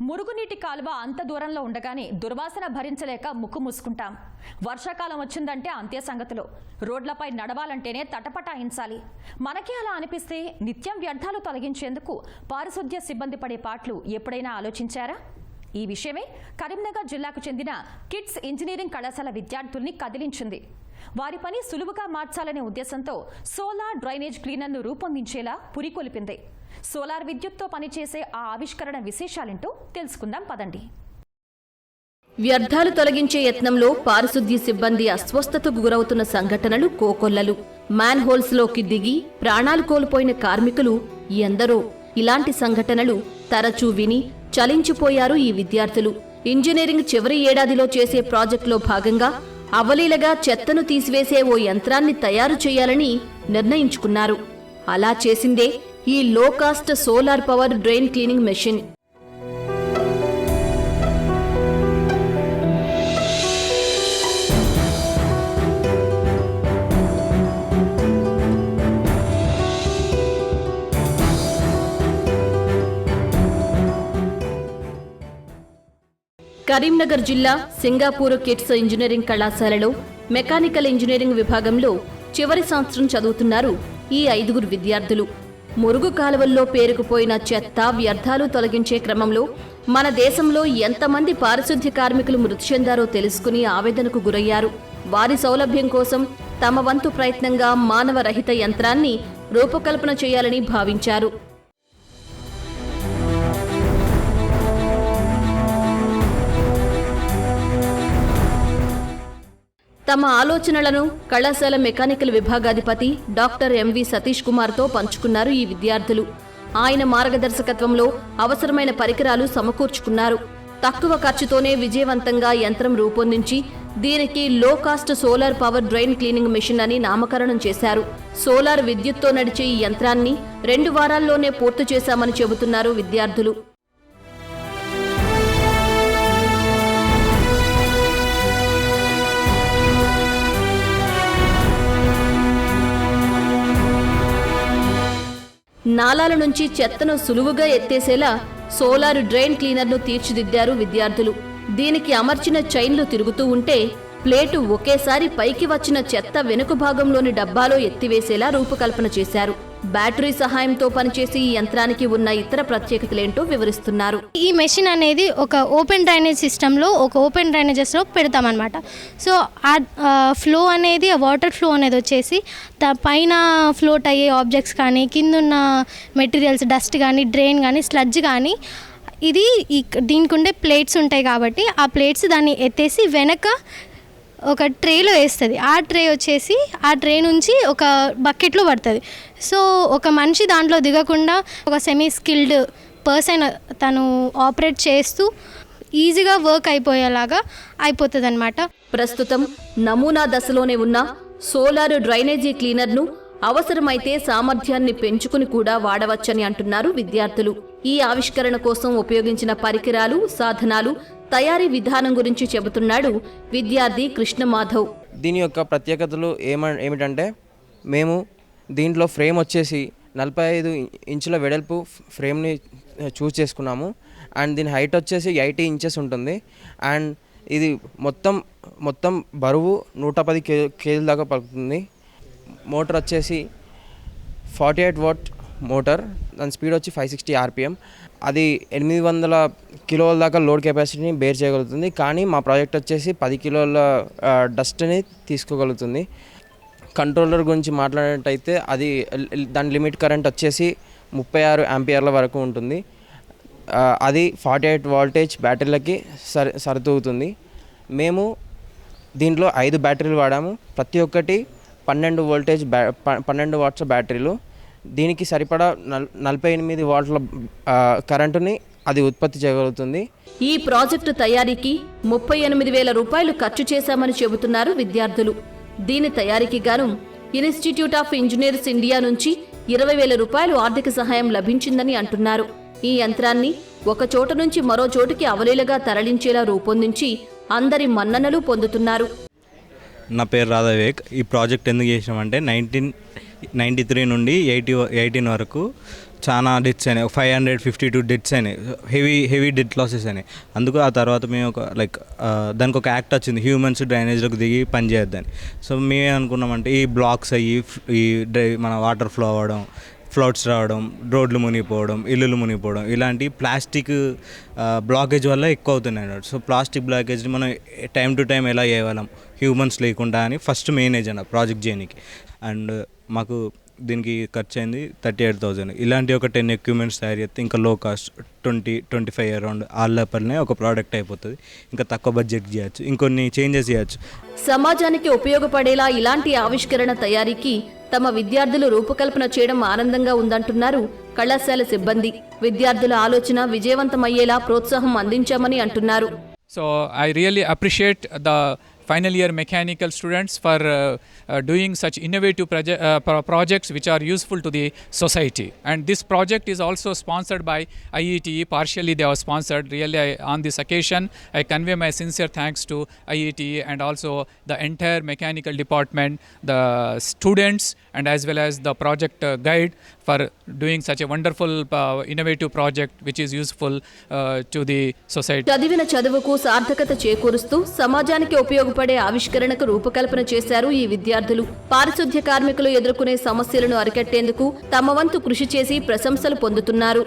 మురుగునీటి కాలువ అంత దూరంలో ఉండగానే దుర్వాసన భరించలేక ముక్కు మూసుకుంటాం. వర్షాకాలం వచ్చిందంటే అంతే సంగతులు. రోడ్లపై నడవాలంటేనే తటపటాయించాలి మనకే అలా అనిపిస్తే నిత్యం వ్యర్థాలు తొలగించేందుకు పారిశుద్ధ్య సిబ్బంది పడే పాటలు ఎప్పుడైనా ఆలోచించారా? ఈ విషయమే కరీంనగర్ జిల్లాకు చెందిన కిడ్స్ ఇంజనీరింగ్ కళాశాల విద్యార్థుల్ని కదిలించింది. వారి పని సులువుగా మార్చాలనే ఉద్దేశంతో సోలార్ డ్రైనేజ్ క్లీనర్ను రూపొందించేలా పురికొల్పింది సోలార్ విద్యుత్తో పనిచేసే ఆ ఆవిష్కరణ విశేషాలేంటో తెలుసుకుందాం పదండి. వ్యర్థాలు తొలగించే యత్నంలో పారిశుద్ధ్య సిబ్బంది అస్వస్థతకు గురవుతున్న సంఘటనలు కోకొల్లలు. మ్యాన్ హోల్స్లోకి దిగి ప్రాణాలు కోల్పోయిన కార్మికులు ఎందరో. ఇలాంటి సంఘటనలు తరచూ విని చలించిపోయారు ఈ విద్యార్థులు. ఇంజనీరింగ్ చివరి ఏడాదిలో చేసే ప్రాజెక్టులో భాగంగా అవలీలగా చెత్తను తీసివేసే ఓ యంత్రాన్ని తయారు చేయాలని నిర్ణయించుకున్నారు. అలా చేసిందే ఈ low cost solar power drain cleaning machine Karimnagar జిల్లా సింగాపూర్ కిట్స్ ఇంజనీరింగ్ కళాశాలలో మెకానికల్ ఇంజనీరింగ్ విభాగంలో చివరి సంవత్సరం చదువుతున్నారు ఈ ఐదుగురు విద్యార్థులు. మురుగు కాలువల్లో పేరుకుపోయిన చెత్త వ్యర్థాలు తొలగించే క్రమంలో మన దేశంలో ఎంతమంది పారిశుద్ధ్య కార్మికులు మృతి చెందారో తెలుసుకుని ఆవేదనకు గురయ్యారు. వారి సౌలభ్యం కోసం తమ వంతు ప్రయత్నంగా మానవరహిత యంత్రాన్ని రూపకల్పన చేయాలని భావించారు. తమ ఆలోచనలను కళాశాల మెకానికల్ విభాగాధిపతి డాక్టర్ ఎంవి సతీష్ కుమార్తో పంచుకున్నారు ఈ విద్యార్థులు. ఆయన మార్గదర్శకత్వంలో అవసరమైన పరికరాలు సమకూర్చుకున్నారు. తక్కువ ఖర్చుతోనే విజయవంతంగా యంత్రం రూపొందించి దీనికి low cost solar power drain cleaning machine అని నామకరణం చేశారు. సోలార్ విద్యుత్తో నడిచే ఈ యంత్రాన్ని రెండు వారాల్లోనే పూర్తి చేశామని చెబుతున్నారు విద్యార్థులు. నాలాల నుంచి చెత్తను సులువుగా ఎత్తేసేలా సోలార్ డ్రైన్ క్లీనర్ను తీర్చిదిద్దారు విద్యార్థులు. దీనికి అమర్చిన చైన్లు తిరుగుతూ ఉంటే ప్లేటు ఒకేసారి పైకి వచ్చిన చెత్త వెనుక భాగంలోని డబ్బాలో ఎత్తివేసేలా రూపకల్పన చేశారు. బ్యాటరీ సహాయంతో పనిచేసే ఈ యంత్రానికి ఉన్న ఇతర ప్రత్యేకతలేంటో వివరిస్తున్నారు. ఈ మెషిన్ అనేది ఒక ఓపెన్ డ్రైనేజ్ సిస్టంలో ఒక ఓపెన్ డ్రైనేజెస్లో పెడతామన్నమాట. సో ఆ ఫ్లో అనేది ఆ వాటర్ ఫ్లో అనేది వచ్చేసి పైన ఫ్లోట్ అయ్యే ఆబ్జెక్ట్స్ కానీ కింద ఉన్న మెటీరియల్స్ డస్ట్ కానీ డ్రైన్ కానీ స్లడ్జ్ కానీ ఇది దీనికి ఉండే ప్లేట్స్ ఉంటాయి కాబట్టి ఆ ప్లేట్స్ దాన్ని ఎత్తేసి వెనక ఒక ట్రేలో వేస్తుంది. ఆ ట్రే వచ్చేసి ఆ ట్రే నుంచి ఒక బకెట్లో పడుతుంది. సో ఒక మనిషి దాంట్లో దిగకుండా ఒక సెమీ స్కిల్డ్ పర్సన్ తను ఆపరేట్ చేస్తూ ఈజీగా వర్క్ అయిపోయేలాగా అయిపోతుంది అనమాట ప్రస్తుతం నమూనా దశలోనే ఉన్న సోలార్ డ్రైనేజీ క్లీనర్ను అవసరమైతే సామర్థ్యాన్ని పెంచుకుని కూడా వాడవచ్చని అంటున్నారు విద్యార్థులు. ఈ ఆవిష్కరణ కోసం ఉపయోగించిన పరికరాలు సాధనాలు తయారీ విధానం గురించి చెబుతున్నాడు విద్యార్థి కృష్ణ మాధవ్ దీని యొక్క ప్రత్యేకతలు ఏమ ఏమిటంటే మేము దీంట్లో ఫ్రేమ్ వచ్చేసి నలభై ఐదు ఇంచుల వెడల్పు ఫ్రేమ్ని చూస్ చేసుకున్నాము. అండ్ దీని హైట్ వచ్చేసి ఎయిటీ ఇంచెస్ ఉంటుంది. అండ్ ఇది మొత్తం మొత్తం బరువు నూట పది కే కేజీల దాకా పడుతుంది మోటార్ వచ్చేసి ఫార్టీ ఎయిట్ వాట్ మోటార్ దాని స్పీడ్ వచ్చి ఫైవ్ సిక్స్టీ ఆర్పిఎం అది ఎనిమిది వందల కిలోల దాకా లోడ్ కెపాసిటీని బేర్ చేయగలుగుతుంది. కానీ మా ప్రాజెక్ట్ వచ్చేసి పది కిలోల డస్ట్ని తీసుకోగలుగుతుంది. కంట్రోలర్ గురించి మాట్లాడేటైతే అది దాని లిమిట్ కరెంట్ వచ్చేసి ముప్పై ఆరు యాంపియర్ల వరకు ఉంటుంది. అది ఫార్టీ ఎయిట్ వాల్టేజ్ బ్యాటరీలకి సరి సరితూగుతుంది. మేము దీంట్లో ఐదు బ్యాటరీలు వాడాము. ప్రతి ఒక్కటి పన్నెండు వోల్టేజ్ బ్యా పన్నెండు వాట్స్ బ్యాటరీలు. దీనికి సరిపడా నల్ నలభై ఎనిమిది వాట్ల కరెంటుని అది ఉత్పత్తి చేయగలుగుతుంది. ఈ ప్రాజెక్టు తయారీకి ముప్పై ఎనిమిది వేల రూపాయలు ఖర్చు చేశామని చెబుతున్నారు విద్యార్థులు. దీని తయారీకి గాను ఇన్స్టిట్యూట్ ఆఫ్ ఇంజనీర్స్ ఇండియా నుంచి ఇరవై వేల రూపాయలు ఆర్థిక సహాయం లభించిందని అంటున్నారు. ఈ యంత్రాన్ని ఒక చోట నుంచి మరో చోటుకి అవలీలగా తరలించేలా రూపొందించి అందరి మన్ననలు పొందుతున్నారు. నా పేరు రాధావివేక్ ఈ ప్రాజెక్ట్ ఎందుకు చేసినామంటే నైన్టీన్ నైంటీ త్రీ నుండి ఎయిటీ ఎయిటీన్ వరకు చాలా డెత్స్ అయినాయి. Five hundred fifty two deaths అయినాయి. హెవీ హెవీ డెత్ లాసెస్ అయినాయి. అందుకు ఆ తర్వాత మేము ఒక లైక్ దానికి ఒక యాక్ట్ వచ్చింది. హ్యూమన్స్ డ్రైనేజ్లోకి దిగి పనిచేయొద్దని. సో మేమే అనుకున్నామంటే ఈ బ్లాక్స్ అయ్యి ఈ డ్రై మన వాటర్ ఫ్లో అవ్వడం ఫ్లడ్స్ రావడం రోడ్లు మునిగిపోవడం ఇల్లులు మునిగిపోవడం ఇలాంటి ప్లాస్టిక్ బ్లాకేజ్ వల్ల ఎక్కువ అవుతున్నాయి అన్నమాట. సో ప్లాస్టిక్ బ్లాకేజ్ని మనం టైం టు టైం ఎలా చేయగలం? హ్యూమన్స్ లేకుండా అని ఫస్ట్ మెయిన్ ఏజెండా ప్రాజెక్ట్ చేయడానికి అండ్ మాకు దీనికి ఖర్చు అయింది థర్టీ ఎయిట్ థౌజండ్. ఇలాంటి ఒక టెన్ ఎక్విప్మెంట్స్ తయారు చేస్తే ఇంకా low cost twenty twenty five around ఆ లోపలనే ఒక ప్రోడక్ట్ అయిపోతుంది. ఇంకా తక్కువ బడ్జెట్ చేయొచ్చు. ఇంకొన్ని చేంజెస్ చేయొచ్చు. సమాజానికి ఉపయోగపడేలా ఇలాంటి ఆవిష్కరణ తయారీకి తమ విద్యార్థులు రూపకల్పన చేయడం ఆనందంగా ఉందంటున్నారు కళాశాల సిబ్బంది. విద్యార్థుల ఆలోచన విజయవంతమయ్యేలా ప్రోత్సాహం అందించామని అంటున్నారు. So I really appreciate the final year mechanical students for uh, uh, doing such innovative proje- uh, pro- projects which are useful to the society. And this project is also sponsored by IETE. Partially they are sponsored. Really, I, on this occasion, I convey my sincere thanks to IETE and also the entire mechanical department, the students, and as well as the project uh, guide for doing such a wonderful uh, innovative project which is useful uh, to the society. చదివిన చదువుకు సార్థకత చేకూరుస్తూ సమాజానికి ఉపయోగపడే ఆవిష్కరణకు రూపకల్పన చేశారు ఈ విద్యార్థులు. పారిశుద్ధ్య కార్మికులు ఎదుర్కొనే సమస్యలను అరికట్టేందుకు తమ వంతు కృషి చేసి ప్రశంసలు పొందుతున్నారు.